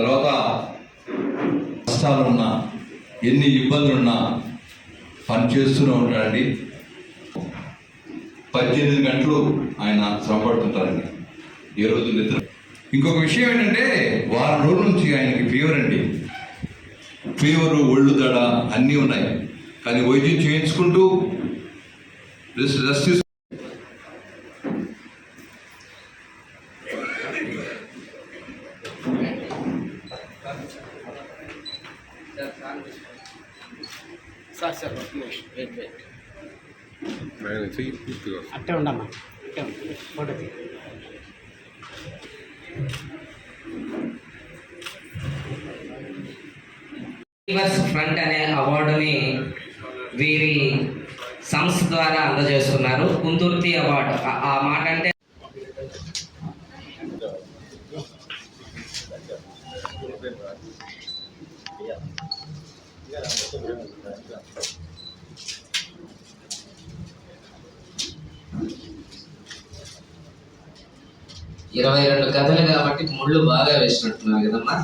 తర్వాత కష్టాలున్నా ఎన్ని ఇబ్బందులున్నా పని చేస్తూనే ఉంటాడండి. పద్దెనిమిది గంటలు ఆయన శ్రమపడుతుంటారండి. ఏ రోజు నిద్ర ఇంకొక విషయం ఏంటంటే వారం రోజుల నుంచి ఆయనకి ఫీవర్ అండి. ఫీవర్ ఒళ్ళు దడ అన్నీ ఉన్నాయి. కానీ వైద్యం చేయించుకుంటూ రెస్ట్ రెస్ట్ తీసు సార్ సార్ ఒక నిమిషం వెయిట్ వెయిట్ ఆయన చెయ్యి పూర్తిగా అట్టే ఉండమ్మా. అట్టే ఉండు. ఫోటో తీ ఫ్రంట్ అనే అవార్డుని వీరి సంస్థ ద్వారా అందజేస్తున్నారు. కుందుర్తి అవార్డు ఆ మాట అంటే ఇరవై రెండు కథలు కాబట్టి ముళ్ళు బాగా వేసినట్టున్నారు కదమ్మా?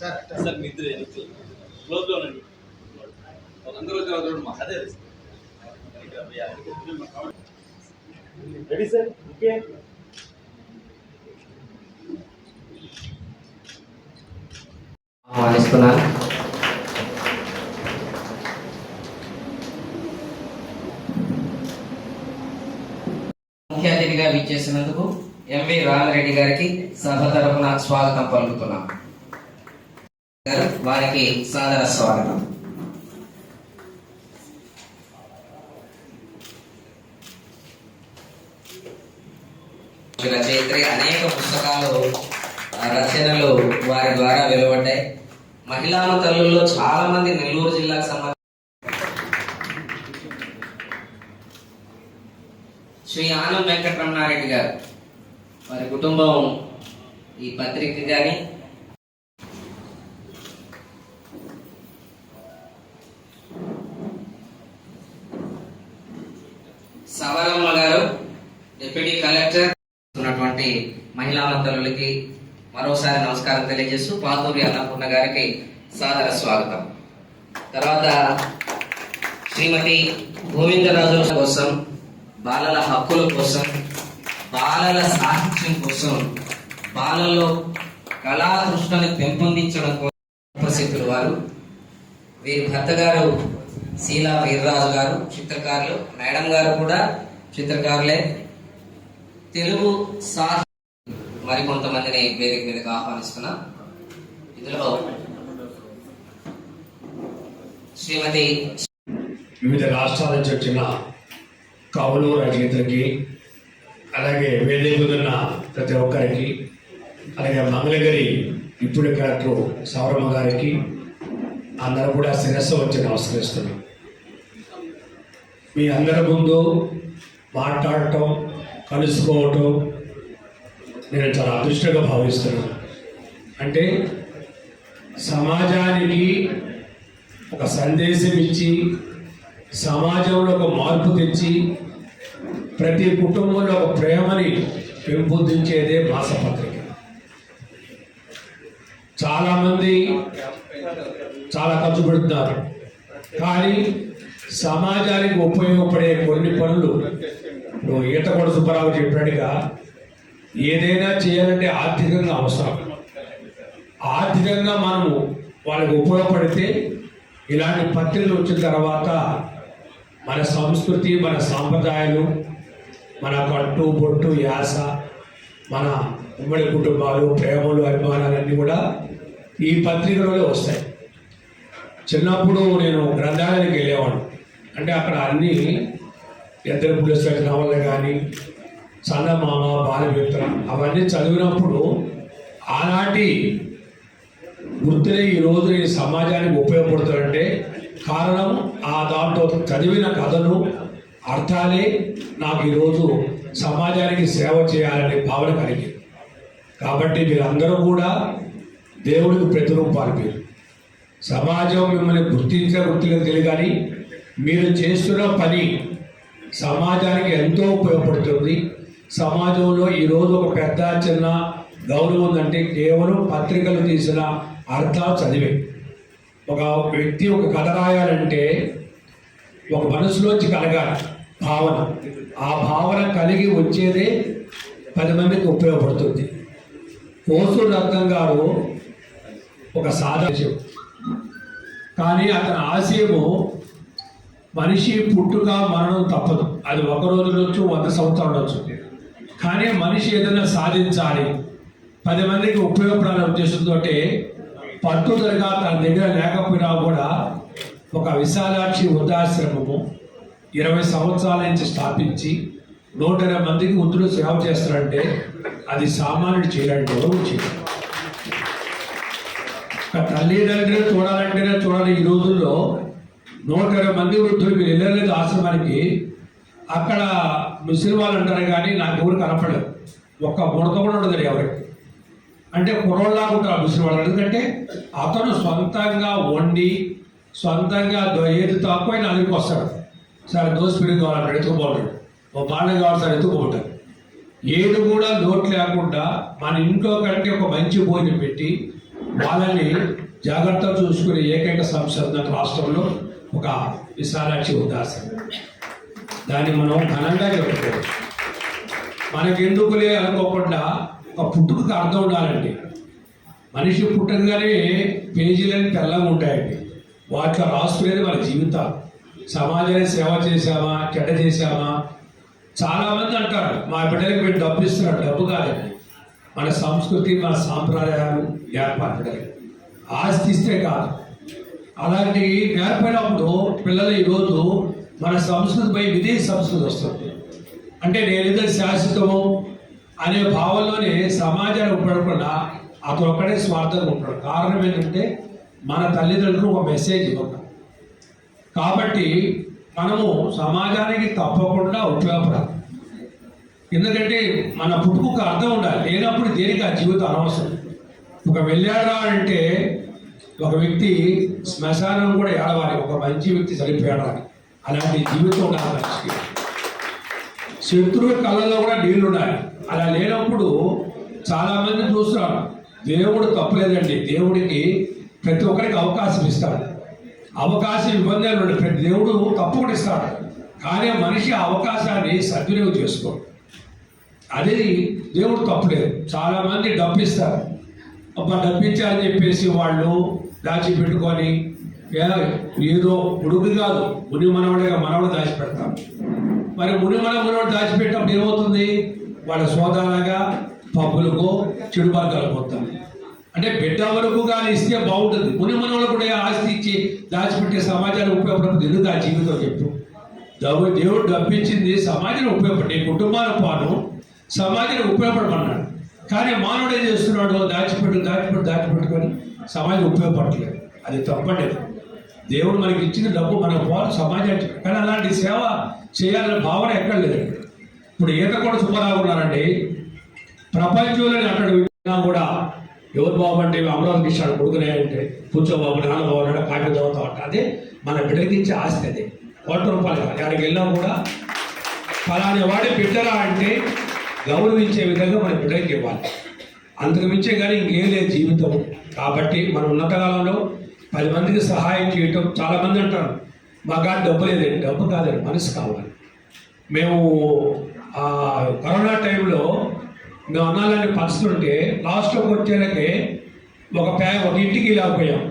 సార్ మీ ఇద్దరు ఉండండి. అదే రెడీ సార్. ఓకే ఆహ్వానిస్తున్నాను. ముఖ్య అతిథిగా విచ్చేసినందుకు ఎంవి రామరెడ్డి గారికి సభ తరపున స్వాగతం పలుకుతున్నాం. వారికి సాదర స్వాగతం. రచయిత్రి అనేక పుస్తకాలు ఆ, రచనలు వారి ద్వారా వెలువడ్డాయి. మహిళా తల్లుల్లో చాలా మంది నెల్లూరు జిల్లాకు సంబంధించి శ్రీ ఆనం వెంకటరమణారెడ్డి గారు. వారి కుటుంబం ఈ పత్రిక కానీ సవరమ్మ గారు డిప్యూటీ కలెక్టర్ ఉన్నటువంటి మహిళా మంత్రులకి మరోసారి నమస్కారం తెలియజేస్తూ పాతూరి అన్నపూర్ణ గారికి సాదర స్వాగతం. తర్వాత శ్రీమతి గోవిందరాజు కోసం బాలల హక్కుల కోసం బాలల సాహిత్యం కోసం బాలల్లో కళాతృష్ణని పెంపొందించడం కోసం ప్రసిద్ధులు వారు. వీరి భర్త గారు శీలా వీర్రాజు గారు చిత్రకారులు. మేడం గారు కూడా చిత్రకారులే. తెలుగు సాహిత్య మరి కొంతమందిని వేదిక మీదకి ఆహ్వానిస్తున్నా. ఇందులో శ్రీమతి వివిధ రాష్ట్రాల నుంచి వచ్చిన కవులు రచయితలకి అలాగే వేదిక ప్రతి ఒక్కరికి అలాగే మంగళగిరి ఇప్పుడు కలెక్టర్ సౌరమ్మ గారికి అందరూ కూడా శిరస్సు వచ్చి నమస్కరిస్తున్నాం. మీ అందరి ముందు మాట్లాడటం కలుసుకోవటం నేను చాలా అదృష్టంగా భావిస్తున్నాను. అంటే సమాజానికి ఒక సందేశం ఇచ్చి సమాజంలో ఒక మార్పు తెచ్చి ప్రతి కుటుంబంలో ఒక ప్రేమని పెంపొందించేదే మాసపత్రిక. చాలామంది చాలా ఖర్చు పెడుతున్నారు. కానీ సమాజానికి ఉపయోగపడే కొన్ని పనులు. నువ్వు ఈతకొండ సుబ్బారావు చెప్పినట్టుగా ఏదైనా చేయాలంటే ఆర్థికంగా అవసరం. ఆర్థికంగా మనము వాళ్ళకి ఉపయోగపడితే ఇలాంటి పత్రికలు వచ్చిన తర్వాత మన సంస్కృతి మన సాంప్రదాయాలు మన కట్టు బొట్టు యాస మన ఉమ్మడి కుటుంబాలు ప్రేమలు అభిమానాలన్నీ కూడా ఈ పత్రికలలో వస్తాయి. చిన్నప్పుడు నేను గ్రంథాలయానికి వెళ్ళేవాడు అంటే అక్కడ అన్ని ఇద్దరు పులిస్ నవలు కానీ చందమామ బాలమిత్ర అవన్నీ చదివినప్పుడు ఆనాటి వృత్తిని ఈ రోజు ఈ సమాజానికి ఉపయోగపడుతుందంటే కారణం ఆ దాంట్లో చదివిన కథను అర్థాలే నాకు ఈరోజు సమాజానికి సేవ చేయాలనే భావన కలిగింది. కాబట్టి మీరందరూ కూడా దేవుడికి ప్రతిరూపాలు మీరు. సమాజం మిమ్మల్ని గుర్తించే గుర్తులేదు తెలియదు కానీ మీరు చేస్తున్న పని సమాజానికి ఎంతో ఉపయోగపడుతుంది. సమాజంలో ఈరోజు ఒక పెద్ద చిన్న గౌరవం ఉందంటే కేవలం పత్రికలు తీసిన అర్థాలు చదివే. ఒక వ్యక్తి ఒక కథ రాయాలంటే ఒక మనసులోంచి కలగాలి. భావన. ఆ భావన కలిగి వచ్చేదే పది మందికి ఉపయోగపడుతుంది. కోసూరు రత్నం గారు ఒక సాధన కానీ అతని ఆశయము మనిషి పుట్టుక మరణం తప్పదు. అది ఒక రోజు ఉండొచ్చు వంద సంవత్సరాలు ఉండొచ్చు. కానీ మనిషి ఏదైనా సాధించాలి. పది మందికి ఉపయోగపడాలనే ఉద్దేశంతో పట్టుదలగా తన దగ్గర లేకపోయినా కూడా ఒక విశాలాక్షి వృద్ధాశ్రమము ఇరవై సంవత్సరాల నుంచి స్థాపించి నూట ఇరవై మందికి వృద్ధులు సేవ చేస్తారంటే అది సామాన్యుడు చేయాలంటే ఎవరు ఒక తల్లిదండ్రులు చూడాలంటేనే చూడాలి ఈ రోజుల్లో నూట ఇరవై మంది వృద్ధులు మీరు వెళ్ళలేదు ఆశ్రమానికి అక్కడ ముస్లిం వాళ్ళు అంటారు కానీ నాకు ఎవరు కనపడలేదు ఒక్క ముడత కూడా ఉండదు ఎవరికి. అంటే కుర్రోళ్ళలాగా ఉంటారు ముస్లిం వాళ్ళు ఎందుకంటే అతను సొంతంగా వండి సొంతంగా ఏది తక్కువ నా వస్తాడు. సార్ దోశ పెరుగు కావాలంటాడు ఎత్తుకుపోతాడు ఓ బాండ కావాలి సార్ ఎత్తుకుపోతాడు ఏది కూడా లోటు లేకుండా మన ఇంట్లో కంటే ఒక మంచి భోజనం పెట్టి వాళ్ళని జాగ్రత్తగా చూసుకునే ఏకైక సంస్థ రాష్ట్రంలో. ఒక విశాలాక్షి ఉదాసన. దాన్ని మనం ఘనంగా చెప్పుకోవచ్చు. మనకెందుకులే అనుకోకుండా ఒక పుట్టుకకు అర్థం ఉండాలండి. మనిషి పుట్టగానే పేజీలని తెల్లగా ఉంటాయండి. వాటిలో రాసుకునేది మన జీవితాలు. సమాజానికి సేవ చేశామా చెడ్డ చేశామా? చాలా మంది అంటారు మా బిడ్డలకి మీరు డబ్బు ఇస్తున్నారు డబ్బు కాదండి. మన సంస్కృతి మన సాంప్రదాయాలు ఏర్పడలేదు ఆస్తి ఇస్తే కాదు. అలాంటి నేర్పడినప్పుడు పిల్లలు ఈరోజు మన సంస్కృతిపై విదేశీ సంస్కృతి వస్తుంది. అంటే నేనేదో శాశ్వతము అనే భావంలోనే సమాజానికి ఉండకుండా అతను ఒక్కడే స్వార్థంగా ఉంటాడు. కారణం ఏంటంటే మన తల్లిదండ్రులు ఒక మెసేజ్ ఇవ్వడం కాబట్టి మనము సమాజానికి తప్పకుండా ఉపయోగపడాలి. ఎందుకంటే మన పుట్టుకు అర్థం ఉండాలి. లేనప్పుడు దేనికి ఆ జీవితం అనవసరం? ఒక వెళ్ళాడా అంటే ఒక వ్యక్తి శ్మశానం కూడా ఏడవాలి ఒక మంచి వ్యక్తి చనిపోయాడా అలాంటి జీవితం ఉండాలి మనిషికి శత్రువు కళ్ళలో కూడా నీళ్ళు ఉండాలి. అలా లేనప్పుడు చాలామంది చూస్తున్నారు దేవుడు తప్పలేదండి. దేవుడికి ప్రతి ఒక్కరికి అవకాశం ఇస్తాడు. అవకాశం ఇబ్బందులు ప్రతి దేవుడు తప్పకుండా ఇస్తాడు. కానీ మనిషి అవకాశాన్ని సద్వినియోగం చేసుకోడు. అది దేవుడు తప్పలేదు. చాలామంది డబ్బు ఇస్తారు అబ్బా డబ్బించాలని చెప్పేసి వాళ్ళు దాచిపెట్టుకొని ఏదో ఉడుగు కాదు ముని మనవడిగా మనవడు దాచిపెడతాం. మరి ముని మన మనవడు దాచిపెట్టినప్పుడు ఏమవుతుంది? వాళ్ళ సోదాలుగా పబ్బులకు చెడు వర్గాలు పోతాం. అంటే బిడ్డ వరకు కానీ ఇస్తే బాగుంటుంది. ముని మనవడు కూడా ఆస్తి ఇచ్చి దాచిపెట్టే సమాజానికి ఉపయోగపడదు ఎందుకు ఆ జీవితం చెప్పు? దేవుడు దేవుడు డబ్బించింది సమాజానికి ఉపయోగపడి కుటుంబాల పాను సమాజానికి ఉపయోగపడమన్నాడు. కానీ మానవుడు ఏం చేస్తున్నాడు? దాచిపెట్టు దాచిపెట్టు దాచిపెట్టుకొని సమాజం ఉపయోగపడట్లేదు. అది తప్పలేదు దేవుడు మనకి ఇచ్చిన డబ్బు మనకు పోవాలి సమాజానికి. కానీ అలాంటి సేవ చేయాలనే భావన ఎక్కడ లేదు. ఇప్పుడు ఈత కూడా సుబ్బారావు ఉన్నారండి. ప్రపంచంలోని అక్కడ విన్నా కూడా ఎవరు బాబు అంటే అమరావతి ఇచ్చాడు కొడుకునే అంటే కూర్చో బాబు నాన్న బాబు కాఫీ కాపీ చదువుతా ఉంటా అదే మన బిడ్డకి ఇచ్చే ఆస్తి అది. కోట్ల రూపాయలు కాదు. అక్కడికి వెళ్ళినా కూడా ఫలాని వాడి బిడ్డరా అంటే గౌరవించే విధంగా మన బిడ్డకి ఇవ్వాలి. అంతకు మించే కానీ ఇంకేం లేదు జీవితం. కాబట్టి మనం ఉన్నతకాలంలో పది మందికి సహాయం చేయటం చాలామంది అంటారు. మా కాదు డబ్బు లేదండి డబ్బు కాదండి మనసు కావాలి. మేము కరోనా టైంలో మేము అన్నాలని పరిస్థితుంటే లాస్ట్లోకి వచ్చేలకే ఒక ప్యా ఒక ఇంటికి వెళ్ళకపోయాం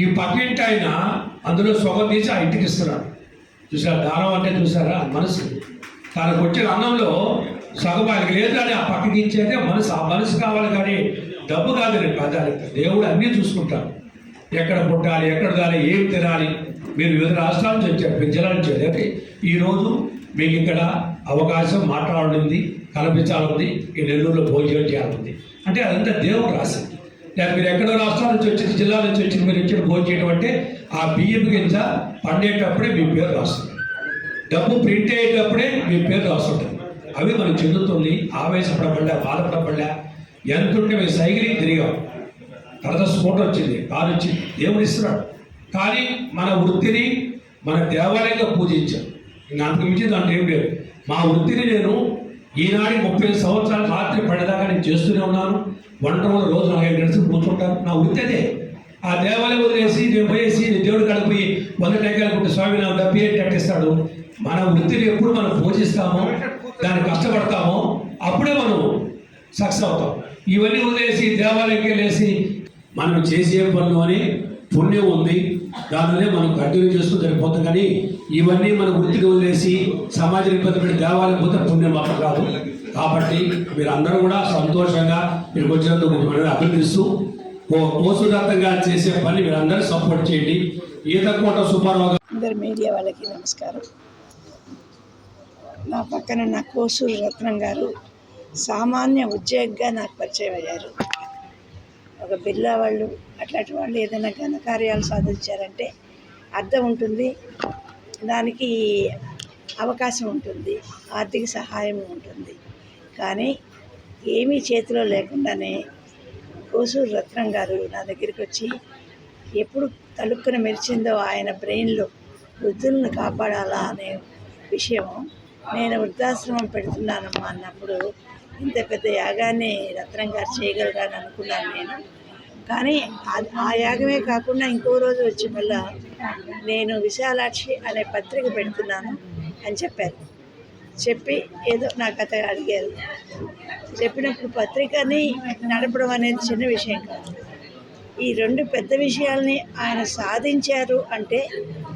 ఈ పక్కింటి ఆయన అందులో సొగ తీసి ఆ ఇంటికి ఇస్తున్నాడు. చూసారా దానం అంటే చూసారా మనసు. తనకు వచ్చిన అన్నంలో సగం ఆయనకి లేదు కానీ ఆ పక్కకి ఇచ్చేదే మనసు. ఆ మనసు కావాలి కానీ డబ్బు కాదు నేను ప్రాధాన్యత దేవుడు అన్నీ చూసుకుంటాను ఎక్కడ పుట్టాలి ఎక్కడ దాలి ఏం తినాలి. మీరు వివిధ రాష్ట్రాల నుంచి వచ్చారు వివిధ జిల్లాల నుంచి వచ్చారు. ఈరోజు మీకు ఇక్కడ అవకాశం మాట్లాడాలని కనిపించాలని ఈ నెల్లూరులో భోజనం చేయాలని అంటే అదంతా దేవుడు రాసింది. లేక మీరు ఎక్కడో రాష్ట్రాల నుంచి వచ్చిన జిల్లా నుంచి వచ్చిన మీరు ఇచ్చిన భోజనం చేయడం అంటే ఆ బియ్యం గింజ పండేటప్పుడే మీ పేరు రాస్తుంది. డబ్బు ప్రింట్ అయ్యేటప్పుడే మీ పేరు రాస్తుంటుంది. అవి మనం చెందుతుంది. ఆవేశపడబడలే బాధపడబడలే ఎంత ఉంటే మేము సైకిలింగ్ తిరిగాం. తర్వాత స్కూటర్ వచ్చింది కారు వచ్చింది. దేవుడు ఇస్తున్నాడు. కానీ మన వృత్తిని మన దేవాలయంగా పూజించాం. ఇంకా అంతకు మించి దాంట్లో ఏం లేదు. మా వృత్తిని నేను ఈనాడు ముప్పై సంవత్సరాలు రాత్రి పడేదాకా నేను చేస్తూనే ఉన్నాను. వంట రోజు నాకు ఐదు గంటలు కూర్చుంటాను. నా వృత్తి అదే. ఆ దేవాలయం వదిలేసి నేను పోయేసి నేను దేవుడు కడిపోయి వంద టెంకాయలు కొట్టి స్వామి నాకు డబ్బి కట్టిస్తాడు మన వృత్తిని ఎప్పుడు మనం పూజిస్తామో దాన్ని కష్టపడతామో అప్పుడే మనం సక్సెస్ అవుతాం. ఇవన్నీ వదిలేసి దేవాలయంకి వెళ్ళేసి మనం చేసే పనులు అని పుణ్యం ఉంది. దానినే మనం కంటిన్యూ చేస్తూ సరిపోతాం కానీ ఇవన్నీ మన వృత్తికి వదిలేసి సమాజానికి పెద్దపడి పెట్టి దేవాలయం పోతే పుణ్యం మాత్రం కాదు. కాబట్టి మీరు అందరూ కూడా సంతోషంగా మీరు వచ్చినందుకు మిమ్మల్ని అభినందిస్తూ ఓ పోసుదత్తంగా చేసే పని మీరు సపోర్ట్ చేయండి. ఈతకోట సుబ్బారావు గారు. అందరు మీడియా వాళ్ళకి నమస్కారం. నా పక్కన నా కోసూరు రత్నం గారు సామాన్య ఉద్యోగిగా నాకు పరిచయం అయ్యారు. ఒక బిర్లా వాళ్ళు అట్లాంటి వాళ్ళు ఏదైనా ఘనకార్యాలు సాధించారంటే అర్థం ఉంటుంది. దానికి అవకాశం ఉంటుంది ఆర్థిక సహాయం ఉంటుంది. కానీ ఏమీ చేతిలో లేకుండానే కోసూరు రత్నం గారు నా దగ్గరికి వచ్చి ఎప్పుడు తలుక్కున మెరిచిందో ఆయన బ్రెయిన్లో వృద్ధులను కాపాడాలా? అనే విషయం నేను వృద్ధాశ్రమం పెడుతున్నానమ్మా అన్నప్పుడు ఇంత పెద్ద యాగాన్ని రత్నం గారు చేయగలరా అని అనుకున్నాను నేను. కానీ ఆ- ఆ యాగమే కాకుండా ఇంకో రోజు వచ్చి మళ్ళా నేను విశాలాక్షి అనే పత్రిక పెడుతున్నాను అని చెప్పారు. చెప్పి ఏదో నా కథ అడిగారు. చెప్పినప్పుడు పత్రికని నడపడం అనేది చిన్న విషయం కాదు. ఈ రెండు పెద్ద విషయాల్ని ఆయన సాధించారు అంటే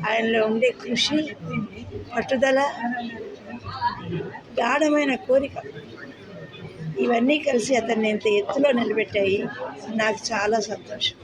ఆయనలో ఉండే కృషి పట్టుదల గాఢమైన కోరిక. ఇవన్నీ కలిసి అతన్ని ఇంత ఎత్తులో నిలబెట్టాయి. నాకు చాలా సంతోషం.